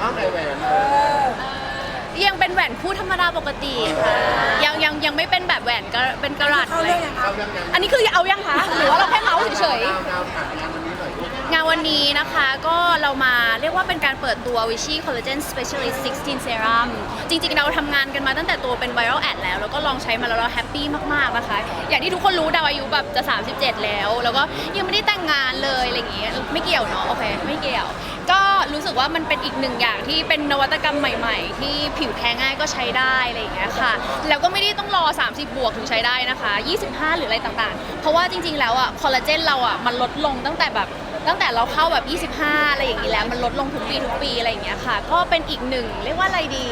อ้าวใส่แหวนยังเป็นแหวนคู่ธรรมดาปกติค่ะยังยังยังไม่เป็นแบบแหวนกระเป็นกระดัษเข้าอะไรเรื่องยังคะเอายังยังอันนี้คือเอายังคะหรือว่าเราแค่เมาส์เฉยดาวดาวผ่านงานวันนี้หน่อยลูกๆ งานวันนี้นะคะก็เรามาเรียกว่าเป็นการเปิดตัว Vichy Collagen Specialist 16 Serum จริงๆ เราทำงานกันมาตั้งแต่ตัวเป็น Viral Ad แล้ว แล้วก็ลองใช้มาแล้วเราแฮปปี้มากๆนะคะ อย่างที่ทุกคนรู้ดาวอายุแบบจะ 37 แล้ว แล้วก็ยังไม่ได้แต่งงานเลยอะไรอย่างเงี้ยไม่เกี่ยวเนาะโอเคไม่เกี่ยว ก็รู้สึกว่ามันเป็นอีกหนึ่งอย่างที่เป็นนวัตกรรมใหม่ ๆ ที่ผิวแพ้ง่ายก็ใช้ได้อะไรอย่างเงี้ยค่ะ แล้วก็ไม่ได้ต้องรอ 30 บวกถึงใช้ได้นะคะ 25 หรืออะไรต่างๆ เพราะว่าจริงๆ แล้วอะคอลลาเจนเราอะมันลดลงตั้งแต่แบบ ตั้งแต่เราเข้าแบบ 25 อะไรอย่างงี้แล้ว มันลดลงทุกปีทุกปีอะไรอย่างเงี้ยค่ะ ก็เป็นอีกหนึ่งเรียกว่าอะไรดี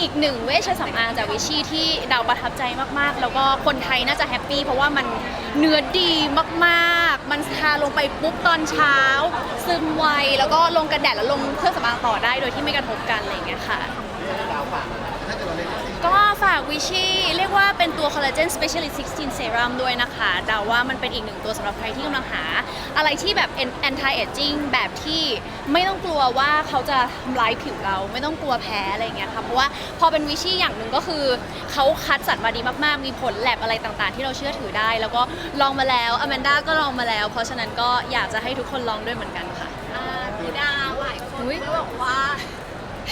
อีกหนึ่งเวชสำอางจากวิชีที่ดาประทับใจมากๆ แล้วก็คนไทยน่าจะแฮปปี้เพราะว่ามันเนื้อดีมากๆ มันทาลงไปปุ๊บตอนเช้า ซึมไวแล้วก็ลงกันแดดแล้วลงเครื่องสำอางต่อได้โดยที่ไม่กระทบกันอะไรอย่างเงี้ยค่ะ ดาวฝากถ้าเกิดเราเล่นซี ก็ฝากวิชีเรียกว่าเป็นตัว collagen specialist 16 serum ด้วยนะคะเดาว่ามันเป็นอีกหนึ่งตัวสำหรับใครที่กำลังหา อะไรที่แบบ anti aging แบบที่ไม่ต้องกลัวว่าเขาจะทำร้ายผิวเราไม่ต้องกลัวแพ้อะไรอย่างเงี้ยค่ะเพราะว่าพอเป็นวิชีอย่างหนึ่งก็คือเขาคัดสรรมาดีมากๆ มีผลแลบอะไรต่างๆ ที่เราเชื่อถือได้ แล้วก็ลองมาแล้วอแมนด้าก็ลองมาแล้ว เพราะฉะนั้นก็อยากจะให้ทุกคนลองด้วยเหมือนกันค่ะอ่าพี่ดาวหลายคนอุ๊ยก็บอกว่า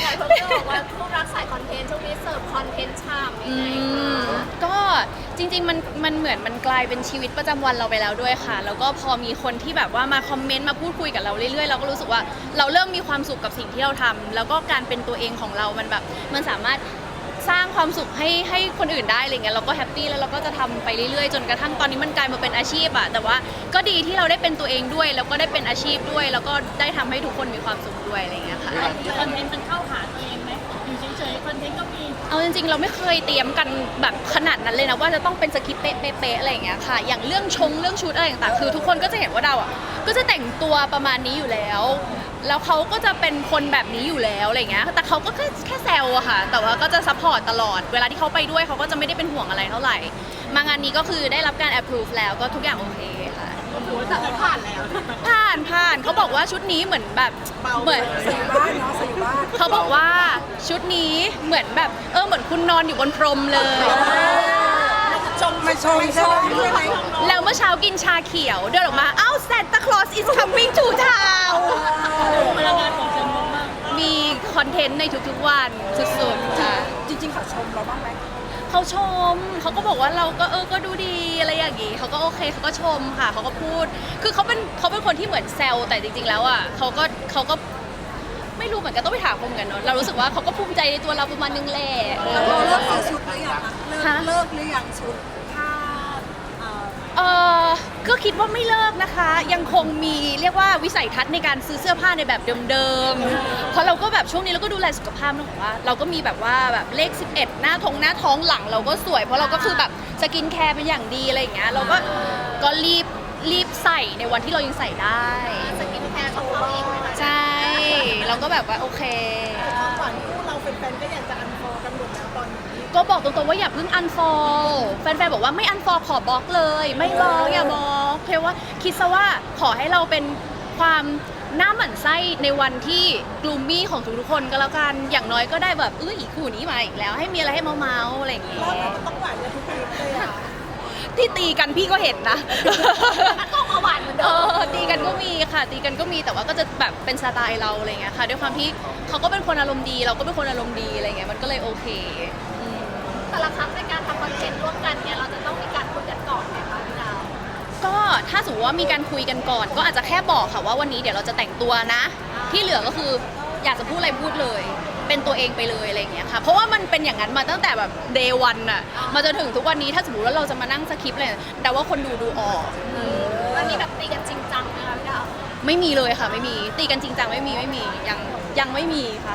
หลายคนก็บอกว่าผู้รักสายคอนเทนต์ช่วง นี้เสิร์ฟคอนเทนต์ฉ่ำยังไงอืมคะก็จริง ๆ มันมันเหมือนมันกลายเป็นชีวิตประจำวันเราไปแล้วด้วยค่ะ แล้วก็พอมีคนที่แบบว่ามาคอมเมนต์มาพูดคุยกับเราเรื่อยๆ เราก็รู้สึกว่าเราเริ่มมีความสุขกับสิ่งที่เราทำแล้วก็การเป็นตัวเองของเรา มันแบบมันสามารถสร้างความสุขให้ให้คนอื่นได้อะไรเงี้ยเราก็แฮปปี้แล้วเราก็จะทำไปเรื่อยๆ จนกระทั่งตอนนี้มันกลายมาเป็นอาชีพอะแต่ว่าก็ดีที่เราได้เป็นตัวเองด้วย แล้วก็ได้เป็นอาชีพด้วย แล้วก็ได้ทำให้ทุกคนมีความสุขด้วยอะไรเงี้ยค่ะ คอนเทนต์มันเข้าหาตัวเองไหมอยู่เฉยๆคอนเทนต์ก็มี เอาจริงๆ เราไม่เคยเตรียมกันแบบขนาดนั้นเลยนะ ว่าจะต้องเป็นสคริปต์เป๊ะๆอะไรอย่างเงี้ยค่ะ อย่างเรื่องชงเรื่องชุดอะไรต่างๆคือทุกคนก็จะเห็นว่าเราอะก็จะแต่งตัวประมาณนี้อยู่แล้ว แล้วเขาก็จะเป็นคนแบบนี้อยู่แล้วอะไรอย่างเงี้ย แต่เขาก็แค่แค่แซวอะค่ะ แต่ว่าก็จะซัพพอร์ตตลอด เวลาที่เขาไปด้วยเขาก็จะไม่ได้เป็นห่วงอะไรเท่าไหร่ มางานนี้ก็คือได้รับการ approve แล้วก็ทุกอย่างโอเคค่ะแต่ผ่านแล้ว ผ่านผ่านเขาบอกว่าชุดนี้เหมือนแบบเหมือน ใส่บ้านเนาะใส่บ้าน เขาบอกว่าชุดนี้เหมือนแบบ เออเหมือนคุณนอนอยู่บนพรมเลย ชมมาชมชมใช่ไหมแล้วเมื่อเช้ากินชาเขียว เดินออกมา อ้าว Santa Claus is coming to town พลังงานของเชิงลบมากมีคอนเทนต์ในทุกๆวันสุดๆค่ะ จริงๆเขาชมเราบ้างไหมเขาชม เขาก็บอกว่าเราก็เออ ก็ดูดีอะไรอย่างงี้ เขาก็โอเคเขาก็ชมค่ะ เขาก็พูด คือเขาเป็นเขาเป็นคนที่เหมือนแซวแต่จริง ๆ แล้วอะเขาก็เขาก็ไม่รู้เหมือนกันต้องไปถามเขาเหมือนกันเนาะ เรารู้สึกว่าเขาก็ภูมิใจในตัวเราประมาณนึงแหละ เราเลิกซื้อชุดหรือยังคะเลิกฮะเลิกหรือยังชุดผ้าเอ่อ เออก็คิดว่าไม่เลิกนะคะ ยังคงมีเรียกว่าวิสัยทัศน์ในการซื้อเสื้อผ้าในแบบเดิมๆ เพราะเราก็แบบช่วงนี้เราก็ดูแลสุขภาพนะว่า เราก็มีแบบว่าแบบเลข 11 หน้าทงหน้าท้องหลังเราก็สวย เพราะเราก็คือแบบสกินแคร์เป็นอย่างดีอะไรอย่างเงี้ยเราก็ก็รีบรีบใส่ในวันที่เรายังใส่ได้สกินแคร์ก็เข้าอีกไหมคะใช่เราก็แบบว่าโอเคความหวังคู่เราเป็นแฟนๆก็อยากจะอัน ก็บอกตรงๆว่าอย่าเพิ่งอันฟอลแฟนๆบอกว่าไม่อันฟอลขอบล็อกเลย ไม่บล็อกอย่าบล็อกเพราะว่าคิดซะว่าขอให้เราเป็นความหน้าหมั่นไส้ในวันที่กลูมมี่ของทุกๆคนก็แล้วกันอย่างน้อยก็ได้แบบเอออีกคู่นี้มาอีกแล้วให้มีอะไรให้เมาๆอะไรอย่างเงี้ยมันต้องหวานกันทุกคลิปเลยอะที่ตีกันพี่ก็เห็นนะก็มาหวานเหมือนเอเดิมอตีกันก็มีค่ะ ตีกันก็มีแต่ว่าก็จะแบบเป็นสไตล์เราอะไรเงี้ยค่ะ ด้วยความที่เขาก็เป็นคนอารมณ์ดี เราก็เป็นคนอารมณ์ดีอะไรเงี้ยมันก็เลยโอเคอืม แต่ละครั้งในการทำคอนเทนต์ร่วมกันเนี่ยเราจะต้องมีการคุยกันก่อนไหมคะพี่ดาวก็ถ้าสมมติว่ามีการคุยกันก่อน ก็อาจจะแค่บอกค่ะว่าวันนี้เดี๋ยวเราจะแต่งตัวนะ ที่เหลือก็คืออยากจะพูดอะไรพูดเลย เป็นตัวเองไปเลยอะไรอย่างเงี้ยค่ะเพราะว่ามันเป็นอย่างนั้นมาตั้งแต่แบบเดวันอะมาจนถึงทุกวันนี้ถ้าสมมติว่าเราจะมานั่งสคริปต์เลยแต่ว่าคนดูดูออกอืมวันนี้แบบตีกันจริงจังไหมคะพี่ดาวไม่มีเลยค่ะไม่มีตีกันจริงจังไม่มีไม่มียังยังไม่มีค่ะ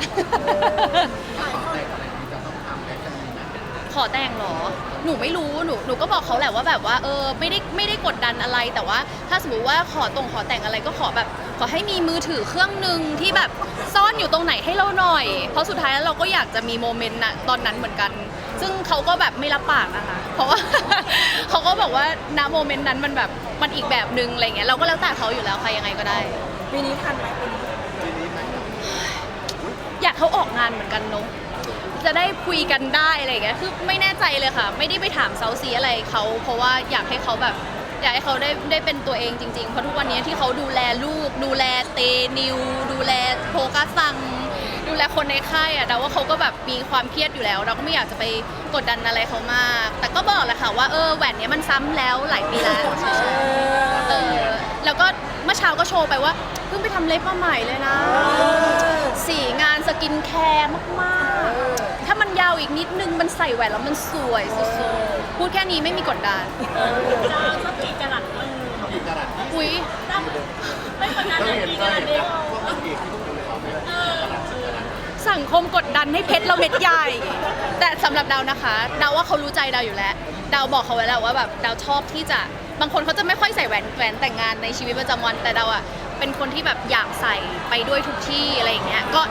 ขอแต่งเหรอ หนูไม่รู้ หนูหนูก็บอกเขาแหละว่าแบบว่าเออไม่ได้ไม่ได้กดดันอะไร แต่ว่าถ้าสมมติว่าขอตรงขอแต่งอะไรก็ขอแบบ ขอให้มีมือถือเครื่องหนึ่งที่แบบซ่อนอยู่ตรงไหนให้เราหน่อย เพราะสุดท้ายแล้วเราก็อยากจะมีโมเมนต์น่ะตอนนั้นเหมือนกัน ซึ่งเขาก็แบบไม่รับปากนะคะ เพราะว่า เขาก็บอกว่าณโมเมนต์นั้นมันแบบมันอีกแบบหนึ่งอะไรเงี้ย เราก็แล้วแต่เขาอยู่แล้วค่ะยังไงก็ได้ ปีนี้ทันไหมปีนี้ อยาออกงานเหมือนกันเนอะจะได้คุยกันได้อะไรอย่างเงี้ยคือไม่แน่ใจเลยค่ะ ไม่ได้ไปถามเซาซีอะไรเขาเพราะว่าอยากให้เขาแบบ อยากให้เขาได้ได้เป็นตัวเองจริงๆ เพราะทุกวันนี้ที่เขาดูแลลูก ดูแลเตนิว ดูแลโพกาซัง ดูแลคนในค่ายอะแต่ว่าเขาก็แบบมีความเครียดอยู่แล้ว เราก็ไม่อยากจะไปกดดันอะไรเขามาก แต่ก็บอกแหละค่ะว่าเออแหวนเนี้ยมันซ้ำแล้วหลายปีแล้วเออแล้วก็ เมื่อเช้าก็โชว์ไปว่าเพิ่งไปทำเล็บมาใหม่เลยนะ สีงานสกินแคร์มากๆ ถ้ามันยาวอีกนิดนึงมันใส่แหวนแล้วมันสวยสุดๆ พูดแค่นี้ไม่มีกดดันจะสักกี่กะลัดเออกี่กระดาษอุ้ยไม่คนนั้นเราเลยเห็นกี่เรากะลัเห็ดนเดียวพวกนางเอกที่ทุกคนเขาไม่ได้กระดาษสิบกระดาษสังคมกดดันให้เพชรเราเม็ดใหญ่ แต่สำหรับดาวนะคะ ดาวว่าเขารู้ใจดาวอยู่แล้ว ดาวบอกเขาไว้แล้วว่าแบบดาวชอบที่จะ บางคนเขาจะไม่ค่อยใส่แหวนแหวนแต่งงานในชีวิตประจำวันแต่ดาวอะเป็นคนที่แบบอยากใส่ไปด้วยทุกที่อะไรอย่างเงี้ยก็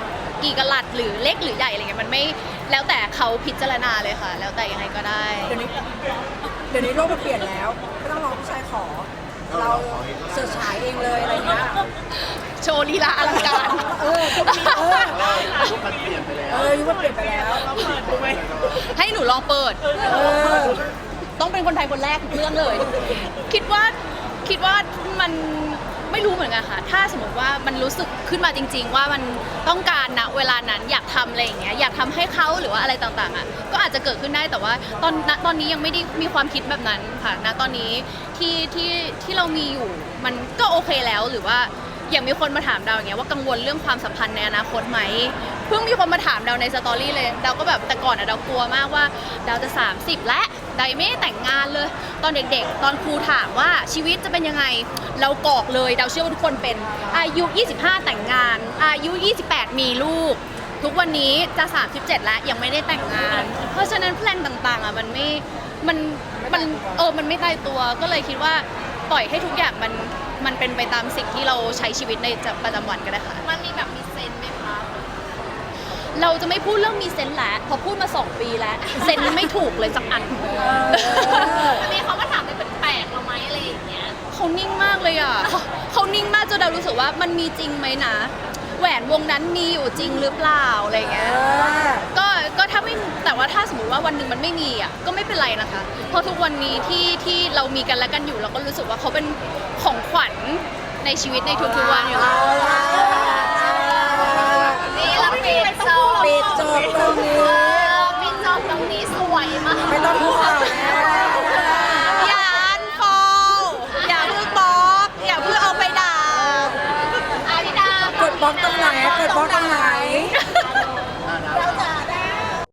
กี่กะลัดหรือเล็กหรือใหญ่อะไรเงี้ยมันไม่แล้วแต่เขาพิจารณาเลยค่ะ แล้วแต่ยังไงก็ได้ เดี๋ยวนี้เดี๋ยวนี้โลกมันเปลี่ยนแล้วไม่ต้องรอผู้ชายขอ เราเสิร์ชหาเองเลยอะไรเงี้ย โชว์ลีลาอลังการเออพวกนี้เออยุคมันเปลี่ยนไปแล้วเออยุคมันเปลี่ยนไปแล้วเราเปิดดูไหมให้หนูลองเปิด เออ ต้องเป็นคนไทยคนแรกเรื่องเลย คิดว่าคิดว่ามันไม่รู้เหมือนกันค่ะ ถ้าสมมติว่ามันรู้สึกขึ้นมาจริง ๆ ว่ามันต้องการนะเวลานั้นอยากทำอะไรอย่างเงี้ยอยากทำให้เขาหรือว่าอะไรต่างๆอะก็อาจจะเกิดขึ้นได้แต่ว่าตอนณตอนนี้ยังไม่ได้มีความคิดแบบนั้นค่ะณตอนนี้ที่ที่ที่เรามีอยู่มันก็โอเคแล้วหรือว่าอย่างมีคนมาถามดาวอย่างเงี้ยว่ากังวลเรื่องความสัมพันธ์ในอนาคตไหม เพิ่งมีคนมาถามดาวในสตอรี่เลยดาวก็แบบแต่ก่อนอะดาวกลัวมากว่าดาวจะ 30 แล้วดาวยังไม่ได้แต่งงานเลย ตอนเด็กๆ ตอนครูถามว่าชีวิตจะเป็นยังไง เรากรอกเลยดาวเชื่อว่าทุกคนเป็นอายุ 25 แต่งงาน อายุ 28 มีลูก ทุกวันนี้จะ 37 แล้วยังไม่ได้แต่งงาน เพราะฉะนั้นแพลนต่างๆอะมันไม่มันมันเออมันไม่ตายตัวก็เลยคิดว่าปล่อยให้ทุกอย่างมันมันเป็นไปตามสิ่งที่เราใช้ชีวิตในประจำวันก็ได้ค่ะ มันมีแบบมีเซนส์ไหมคะ เราจะไม่พูดเรื่องมีเซนส์แล้วเพอพูดมา 2 ปีแล้ว เซนส์ไม่ถูกเลยสักอันมันมีเขามาถามอะไรแปลกๆเราไหมอะไรอย่างเงี้ย เขานิ่งมากเลยอะเขาเขานิ่งมากจนเรารู้สึกว่ามันมีจริงไหมนะ แหวนวงนั้นมีอยู่จริงหรือเปล่าอะไรเงี้ย ก็ก็ถ้าไม่แต่ว่าถ้าสมมติว่าวันหนึ่งมันไม่มีอะก็ไม่เป็นไรนะคะ เพราะทุกวันนี้ที่ที่เรามีกันและกันอยู่เราก็รู้สึกว่าเขาเป็นของขวัญในชีวิตในทุกๆวันอยู่แล้ว นี่เราปิดจบ ปิดจบตรงนี้ เออปิดจบตรงนี้สวยมาก ไม่ต้องพูด